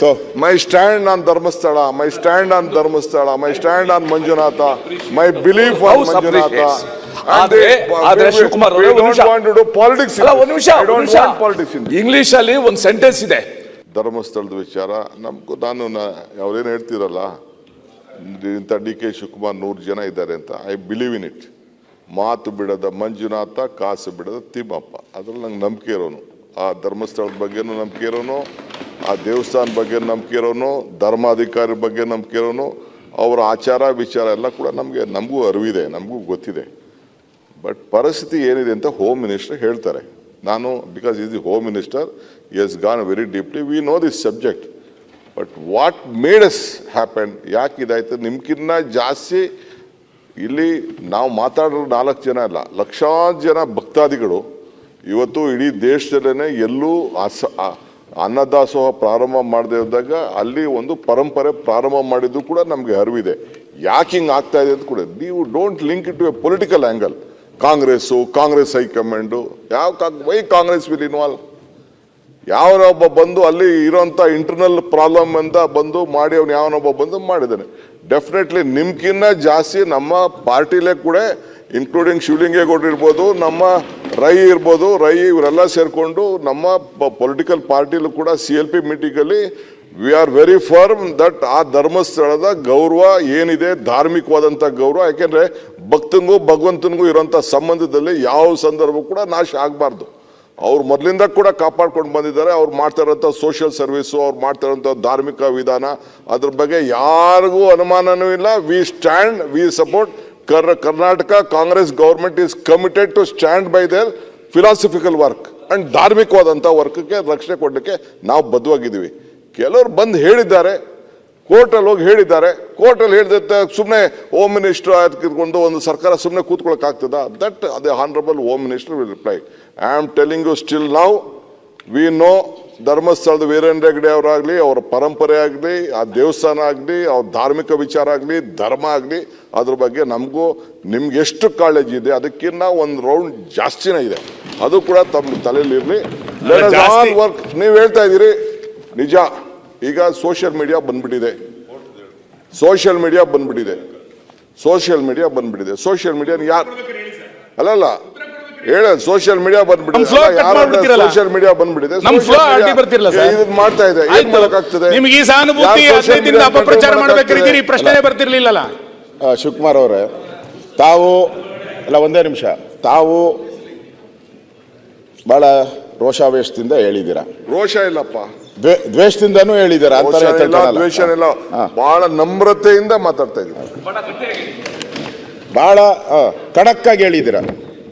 So my stand on Dharmasthala my stand on Dharmasthala my stand on Manjunatha my belief on Manjunatha English ಅಲ್ಲಿ ಒಂದು sentence ಇದೆ. ಧರ್ಮಸ್ಥಳದ ವಿಚಾರ ನಮ್ಗೂ ನಾನು ಅವ್ರೇನು ಹೇಳ್ತಿರಲ್ಲ ಇಂಥ ಡಿ ಕೆ ಶಿವಕುಮಾರ್ ನೂರು ಜನ ಇದ್ದಾರೆ ಅಂತ ಐ ಬಿಲೀವ್ ಇನ್ ಇಟ್ ಮಾತು ಬಿಡದ ಮಂಜುನಾಥ ಕಾಸು ಬಿಡದ ತಿಮ್ಮಪ್ಪ. ಅದ್ರಲ್ಲಿ ನಂಗೆ ನಂಬಿಕೆ ಇರೋನು. ಆ ಧರ್ಮಸ್ಥಳದ ಬಗ್ಗೆನೂ ನಂಬಿಕೆ ಇರೋನು. ಆ ದೇವಸ್ಥಾನ ಬಗ್ಗೆ ನಂಬಿಕೆ ಇರೋನು ಧರ್ಮಾಧಿಕಾರಿ ಬಗ್ಗೆ ನಂಬಿಕೆ ಇರೋನು ಅವರ ಆಚಾರ, ವಿಚಾರ ಎಲ್ಲ ಕೂಡ ನಮಗೆ, ನಮಗೂ ಅರಿವಿದೆ, ನಮಗೂ ಗೊತ್ತಿದೆ. ಬಟ್ ಪರಿಸ್ಥಿತಿ ಏನಿದೆ ಅಂತ ಹೋಮ್ ಮಿನಿಸ್ಟರ್ ಹೇಳ್ತಾರೆ. ನಾನು because is the home minister has gone very deeply we know this subject but what made as happen ಯಾಕೆ ಇದಾಯ್ತು? ನಿಮ್ಗಿನ್ನ ಜಾಸ್ತಿ ಇಲ್ಲಿ ನಾವು ಮಾತಾಡೋ ನಾಲ್ಕು ಜನ ಅಲ್ಲ ಲಕ್ಷಾಂತರ ಜನ ಭಕ್ತಾದಿಗಳು ಇವತ್ತು ಇಡೀ ದೇಶದಲ್ಲೇ ಎಲ್ಲೂ ಅಸ ಅನ್ನದಾಸೋಹ ಪ್ರಾರಂಭ ಮಾಡದೇ ಇದ್ದಾಗ ಅಲ್ಲಿ ಒಂದು ಪರಂಪರೆ ಪ್ರಾರಂಭ ಮಾಡಿದ್ದು ಕೂಡ ನಮಗೆ ಅರಿವಿದೆ. ಯಾಕೆ ಹಿಂಗೆ ಆಗ್ತಾ ಇದೆ ಅಂತ ಕೂಡ ನೀವು don't link it to a political angle Congress, Congress high command, ಯಾವ ವೈ ಕಾಂಗ್ರೆಸ್ ವಿಲ್ ಇನ್ವಾಲ್ವ್ ಯಾವನೊಬ್ಬ ಬಂದು ಅಲ್ಲಿ ಇರೋಂಥ ಇಂಟರ್ನಲ್ ಪ್ರಾಬ್ಲಮ್ ಅಂತ ಬಂದು ಮಾಡಿ ಅವನು ಯಾವನೊಬ್ಬ ಬಂದು ಮಾಡಿದ್ದಾನೆ. ಡೆಫಿನೆಟ್ಲಿ ನಿಮ್ಕಿನ್ನ ಜಾಸ್ತಿ ನಮ್ಮ ಪಾರ್ಟಿಲೇ ಕೂಡ ಇನ್ಕ್ಲೂಡಿಂಗ್ ಶಿವಲಿಂಗೇಗೌಡರು ಇರ್ಬೋದು, ನಮ್ಮ ರೈ ಇರ್ಬೋದು ರೈ ಇವರೆಲ್ಲ ಸೇರಿಕೊಂಡು ನಮ್ಮ ಪೊಲಿಟಿಕಲ್ ಪಾರ್ಟಿಲೂ ಕೂಡ C L P ಮೀಟಿಂಗಲ್ಲಿ we are very firm that ಆ ಧರ್ಮಸ್ಥಳದ ಗೌರವ ಏನಿದೆ ಧಾರ್ಮಿಕವಾದಂಥ ಗೌರವ, ಯಾಕೆಂದರೆ ಭಕ್ತನಿಗೂ ಭಗವಂತನಿಗೂ ಇರೋಂಥ ಸಂಬಂಧದಲ್ಲಿ ಯಾವ ಸಂದರ್ಭ ಕೂಡ ನಾಶ ಆಗಬಾರ್ದು. ಅವ್ರು ಮೊದಲಿಂದ ಕೂಡ ಕಾಪಾಡ್ಕೊಂಡು ಬಂದಿದ್ದಾರೆ, ಅವ್ರು ಮಾಡ್ತಾ ಇರೋಂಥ ಸೋಷಿಯಲ್ ಸರ್ವಿಸು ಅವ್ರು ಮಾಡ್ತಾ ಇರೋಂಥ ಧಾರ್ಮಿಕ ವಿಧಾನ, ಅದ್ರ ಬಗ್ಗೆ ಯಾರಿಗೂ ಅನುಮಾನನೂ ಇಲ್ಲ. We stand we support Karnataka Congress government is committed to stand by their philosophical work and ಧಾರ್ಮಿಕವಾದಂಥ ವರ್ಕ್ಗೆ ರಕ್ಷಣೆ ಕೊಡಲಿಕ್ಕೆ ನಾವು ಬದ್ಧವಾಗಿದ್ದೀವಿ. ಕೆಲವರು ಬಂದು ಹೇಳಿದ್ದಾರೆ, ಕೋರ್ಟಲ್ಲಿ ಹೋಗಿ ಹೇಳಿದ್ದಾರೆ. ಕೋರ್ಟಲ್ಲಿ ಹೇಳಿದ ಸುಮ್ಮನೆ ಹೋಮ್ ಮಿನಿಸ್ಟರ್ ಇಟ್ಕೊಂಡು ಒಂದು ಸರ್ಕಾರ ಸುಮ್ಮನೆ ಕೂತ್ಕೊಳ್ಳೋಕೆ ಆಗ್ತದ ದಟ್ ಅದೇ honourable home minister will reply I am telling you still now we know ಧರ್ಮಸ್ಥಳದ ವೀರೇಂದ್ರ ಹೆಗ್ಡೆ ಅವರಾಗಲಿ ಅವರ ಪರಂಪರೆ ಆಗಲಿ ಆ ದೇವಸ್ಥಾನ ಆಗಲಿ ಅವ್ರ ಧಾರ್ಮಿಕ ವಿಚಾರ ಆಗಲಿ ಧರ್ಮ ಆಗಲಿ ಅದ್ರ ಬಗ್ಗೆ ನಮಗೂ ನಿಮ್ಗೆ ಎಷ್ಟು ಕಾಳಜಿ ಇದೆ ಅದಕ್ಕಿಂತ ಒಂದು ರೌಂಡ್ ಜಾಸ್ತಿನೇ ಇದೆ. ಅದು ಕೂಡ ತಮ್ಮ ತಲೆಯಲ್ಲಿರಲಿ ಜಾಸ್ತಿ- ವರ್ಕ್ ನೀವು ಹೇಳ್ತಾ ಇದ್ದೀರಿ ನಿಜ ಈಗ ಸೋಷಿಯಲ್ ಮೀಡಿಯಾ ಬಂದ್ಬಿಟ್ಟಿದೆ. ಸೋಷಿಯಲ್ ಮೀಡಿಯಾ ಬಂದ್ಬಿಟ್ಟಿದೆ. ಸೋಷಿಯಲ್ ಮೀಡಿಯಾ ಬಂದ್ಬಿಟ್ಟಿದೆ. ಸೋಷಿಯಲ್ ಮೀಡಿಯಾ ಯಾರು ಅಲ್ಲಲ್ಲ ಹೇಳ ಸೋಷಿಯಲ್ ಮೀಡಿಯಾ ಬಂದ್ಬಿಟ್ಟಿದೆ. ಸೋಷಿಯಲ್ ಮೀಡಿಯಾ ಬಂದ್ಬಿಟ್ಟಿದೆ. ನಮ್ ಫ್ಲೋ ಅಡ್ಡಿ ಬರ್ತಿರಲ್ಲ ಸರ್. ಇದು ಮಾಡ್ತಾ ಇದೆ. ಏನ್ ಆಯ್ತು. ಮಾಡಕ್ಕಾಗ್ತದೆ? ನಿಮ್ಗೆ ಈ ಸಹಾನುಭೂತಿ ಹದಿನೈದಿಂದ ಅಪಪ್ರಚಾರ ಮಾಡ್ಬೇಕಾಗಿದ್ದೀರಿ ಈ? ಪ್ರಶ್ನೆ ಬರ್ತಿರ್ಲಿಲ್ಲಲ್ಲ? ಶಿವಕುಮಾರ್ ಅವರೇ ತಾವು ಅಲ್ಲ ಒಂದೇ ನಿಮಿಷ. ತಾವು ಬಹಳ ರೋಷಾವೇಶದಿಂದ ಹೇಳಿದ್ದೀರಾ? ರೋಷ ಇಲ್ಲಪ್ಪ. ದ್ವೇ- ದ್ವೇಷದಿಂದನೂ ಹೇಳಿದ್ದೀರಾ ದ್ವೇಷ ಇಲ್ಲ. ಬಹಳ ನಮ್ರತೆಯಿಂದ ಮಾತಾಡ್ತಾ ಇದ್ದೀನಿ ಬಹಳ ಕಡಕ್ಕಾಗಿ ಖಡಕ್ಕಾಗಿ ಹೇಳಿದ್ದೀರಾ?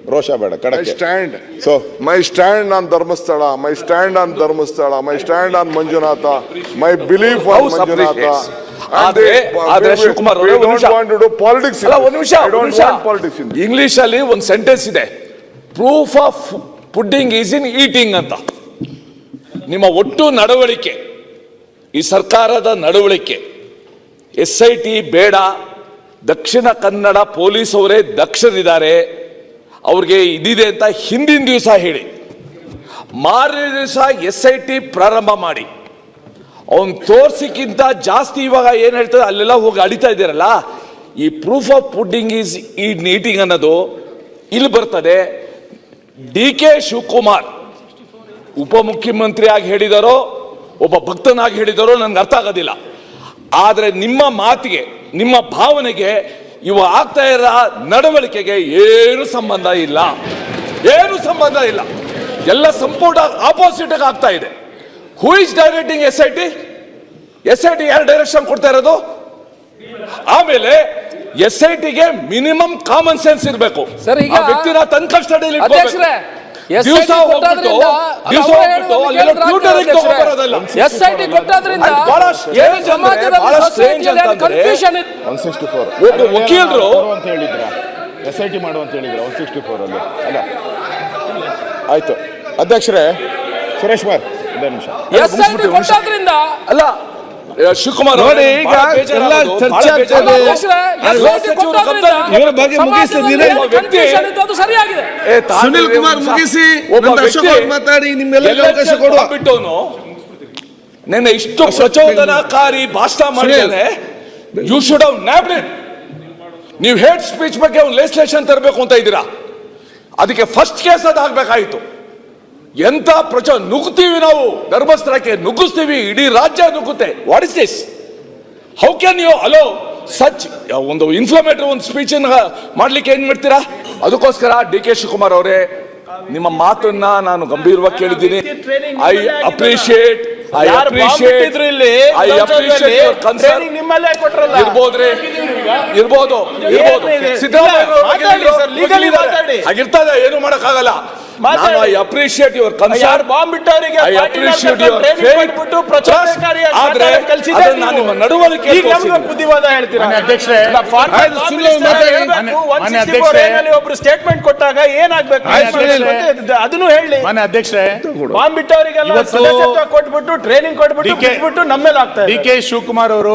ರೋಷ ಬೇಡ ಕಡೆ stand so my stand on Dharmasthala my stand on Dharmasthala my stand on Manjunatha my belief on Manjunatha appreciates. ಆದ್ರೆ- ಆದ್ರೆ ಶಿವಕುಮಾರ್ ಅವರೇ, ಒಂದ್ ನಿಮಿಷ. ಪಾಲಿಟಿಕ್ಸ್ ಅಲ್ಲ ಒಂದ್ ನಿಮಿಷ ಒಂದ್ ನಿಮಿಷ. ಪಾಲಿಟಿಕ್ಸ್ ಇನ್ ಇಂಗ್ಲಿಷ್ ಅಲ್ಲಿ ಒಂದು ಸೆಂಟೆನ್ಸ್ ಇದೆ. Proof of pudding is in eating ಅಂತ. ನಿಮ್ಮ ಒಟ್ಟು ನಡವಳಿಕೆ ಈ ಸರ್ಕಾರದ ನಡವಳಿಕೆ ಎಸ್ ಐ ಟಿ ಬೇಡ ದಕ್ಷಿಣ ಕನ್ನಡ ಪೊಲೀಸ್ ಅವರೇ ದಕ್ಷರಿದ್ದಾರೆ. ಅವ್ರಿಗೆ ಇದಿದೆ ಅಂತ ಹಿಂದಿನ ದಿವಸ ಹೇಳಿ. ಮಾರನೇ ದಿವಸ ಎಸ್ ಐ ಟಿ ಪ್ರಾರಂಭ ಮಾಡಿ. ಅವನ್ ತೋರ್ಸಿಕ್ಕಿಂತ ಜಾಸ್ತಿ ಇವಾಗ ಏನ್ ಹೇಳ್ತದೆ, ಅಲ್ಲೆಲ್ಲ ಹೋಗಿ ಅಡಿತಾ ಇದ್ದೀರಲ್ಲ, ಈ ಪ್ರೂಫ್ ಆಫ್ ಪುಡ್ಡಿಂಗ್ ಈಸ್ ಈ ನೀಟಿಂಗ್ ಅನ್ನೋದು ಇಲ್ಲಿ ಬರ್ತದೆ. ಡಿ ಕೆ ಶಿವಕುಮಾರ್ ಆಗಿ ಹೇಳಿದಾರೋ, ಒಬ್ಬ ಭಕ್ತನಾಗಿ ಹೇಳಿದಾರೋ, ನನಗೆ ಅರ್ಥ ಆಗೋದಿಲ್ಲ. ಆದರೆ ನಿಮ್ಮ ಮಾತಿಗೆ, ನಿಮ್ಮ ಭಾವನೆಗೆ ಇವ ಆಗ್ತಾ ಇರೋ ನಡವಳಿಕೆಗೆ ಏನು ಸಂಬಂಧ ಇಲ್ಲ. ಏನು ಸಂಬಂಧ ಇಲ್ಲ. ಎಲ್ಲ ಸಂಪೂರ್ಣ ಆಪೋಸಿಟ್ ಆಗ್ತಾ ಇದೆ. Who is directing S I T S I T ಯಾರು ಡೈರೆಕ್ಷನ್ ಕೊಡ್ತಾ ಇರೋದು? ಆಮೇಲೆ ಎಸ್ ಐ ಟಿಗೆ ಮಿನಿಮಮ್ ಕಾಮನ್ ಸೆನ್ಸ್ ಇರಬೇಕು. ಸರ್, ಈಗ ವ್ಯಕ್ತಿ ವ್ಯಕ್ತಿನ ತನ್ನ ಕಸ್ಟಡಿಯಲ್ಲಿ ದಿವಸ ಹೋಗ್ಬಿಟ್ಟು ಕೊಟ್ಟೋದ್ರಿಂದ ದಿವಸ ಹೋಗ್ಬಿಟ್ಟು ಅಲ್ಲೆಲ್ಲ ಕೇಳಿದ್ರೆ ಟ್ಯೂಟರ್ ಅಧ್ಯಕ್ಷರೇ, ತಗೊಂಡ್ಬರೋದಲ್ಲ ಎಸ್ ಐ ಟಿ ಕೊಟ್ಟೋದ್ರಿಂದ confusion ಇದೆ. ಒನ್ ಸಿಕ್ಸ್ಟಿ ಫೋರ್ ಒಬ್ಬ ವಕೀಲರು ಅಂತ ಹೇಳಿದ್ರ ಎಸ್ ಐ ಟಿ ಮಾಡು ಅಂತ ಹೇಳಿದ್ರ ಒನ್ ಸಿಕ್ಸ್ಟಿ ಫೋರ್ ಅಲ್ಲಿ. ಅಲ್ಲ. ಆಯ್ತು. ಅಧ್ಯಕ್ಷರೇ ಸುರೇಶ್ ಕುಮಾರ್ ಒಂದೇ ನಿಮಿಷ. ಎಸ್ ಐ ಟಿ ಕೊಟ್ಟೋದ್ರಿಂದ ಅಲ್ಲ ಶಿವಕುಮಾರ್ ನೋಡಿ, ಅವರೇ, ಈಗ ಎಲ್ಲ ಚರ್ಚೆ ಆಗ್ತದೆ ಇವರ ಬಗ್ಗೆ ಮುಗಿಸಿ ಏ, ಸುನಿಲ್ ಕುಮಾರ್ ಮುಗಿಸಿ ಒಬ್ಬ ವ್ಯಕ್ತಿ ಮಾತಾಡಿ ನಿಮ್ಮೆಲ್ಲ ಅವಕಾಶ ಕೊಡುವ. ಬಿಟ್ಟವನು ನಿನ್ನೆ ಇಷ್ಟು ಪ್ರಚೋದನಾಕಾರಿ ಭಾಷಣ ಮಾಡಿದ್ರೆ you should have nabbed it ನೀವು ಹೇಟ್ ಸ್ಪೀಚ್ ಬಗ್ಗೆ ಒಂದು ಲೆಜಿಸ್ಲೇಷನ್ ತರಬೇಕು ಅಂತ ಇದ್ದೀರಾ? ಅದಕ್ಕೆ ಫಸ್ಟ್ ಕೇಸ್ ಅದು ಹಾಕ್ಬೇಕಾಗಿತ್ತು ಎಂತ ಪ್ರಚೋ ನುಗ್ತೀವಿ ನಾವು? ಧರ್ಮಸ್ಥಳಕ್ಕೆ ನುಗ್ಗಿಸ್ತೀವಿ ಇಡೀ ರಾಜ್ಯ ನುಗ್ಗುತ್ತೆ. What is this how can you allow such ಒಂದು ಇನ್ಫ್ಲಮೇಟರಿ ಒಂದು ಸ್ಪೀಚ್ ಮಾಡ್ಲಿಕ್ಕೆ ಏನ್ ಮಾಡ್ತೀರಾ? ಅದಕ್ಕೋಸ್ಕರ ಡಿ ಕೆ ಶಿವಕುಮಾರ್ ಅವರೇ ನಿಮ್ಮ ಮಾತನ್ನ ನಾನು ಗಂಭೀರವಾಗಿ ಕೇಳಿದ್ದೀನಿ. ಐ ಅಪ್ರಿಶಿಯೇಟ್ ಐ ಅಪ್ರಿಶಿಯೇಟ್ ಇಲ್ಲಿ? ಐ ಅಪ್ರಿಶಿಯೇಟ್ ಕನ್ಸರ್ನ್ ನಿಮ್ಮಲ್ಲೇ ಕೊಟ್ರಲ್ಲ? ಇರ್ಬೋದ್ರಿ ಇರ್ಬೋದು ಇರ್ಬೋದು? ಸಿದ್ದರಾಮಯ್ಯ. ಹಾಗಿರ್ತದೆ ಏನು ಮಾಡಕ್ಕಾಗಲ್ಲ. ನಾನು ಐ ಅಪ್ರಿಶಿಯೇಟ್ ಯುವರ್ ಯಾರು ಕನ್ಸರ್ನ್ ಬಾಂಬ್ ಬಿಟ್ಟವರಿಗೆ ಐ ಅಪ್ರಿಷಿಯೇಟ್ ಯುವರ್ ಫೇತ್ ಕೊಟ್ಬಿಟ್ಟು ಪ್ರಚೋದನಕಾರಿಯಾಗಿ ಆದ್ರೆ ಅದನ್ನ ನೀವು. ನಿಮ್ಮ ನಡವಳಿಕೆ ಈಗ ನಮ್ಗೆ ಬುದ್ಧಿವಾದ ಹೇಳ್ತೀರಾ? ಅಧ್ಯಕ್ಷರೇ, former ಸುಳ್ಳು Minister ಮಾತಾಡಿ. ಹೇಳ್ಬೇಕು, ಮಾನ್ಯ- 164 ಮಾನ್ಯ ಅಧ್ಯಕ್ಷರೇ. ಒಬ್ರು ಸ್ಟೇಟ್ಮೆಂಟ್ ಕೊಟ್ಟಾಗ ಏನಾಗ್ಬೇಕು? ಅದನ್ನು ಹೇಳಿ. ಮಾನ್ಯ ಅಧ್ಯಕ್ಷರೇ ಬಾಂಬ್ ಬಿಟ್ಟವರಿಗೆಲ್ಲ ಸದಸ್ಯತ್ವ ಕೊಟ್ಬಿಟ್ಟು ಟ್ರೈನಿಂಗ್ ಕೊಟ್ಬಿಟ್ಟು ಬಿಟ್ಬಿಟ್ಟು ನಮ್ಮೇಲೆ ಆಗ್ತಾ ಡಿ ಇದೆ ಕೆ ಶಿವಕುಮಾರ್ ಅವರು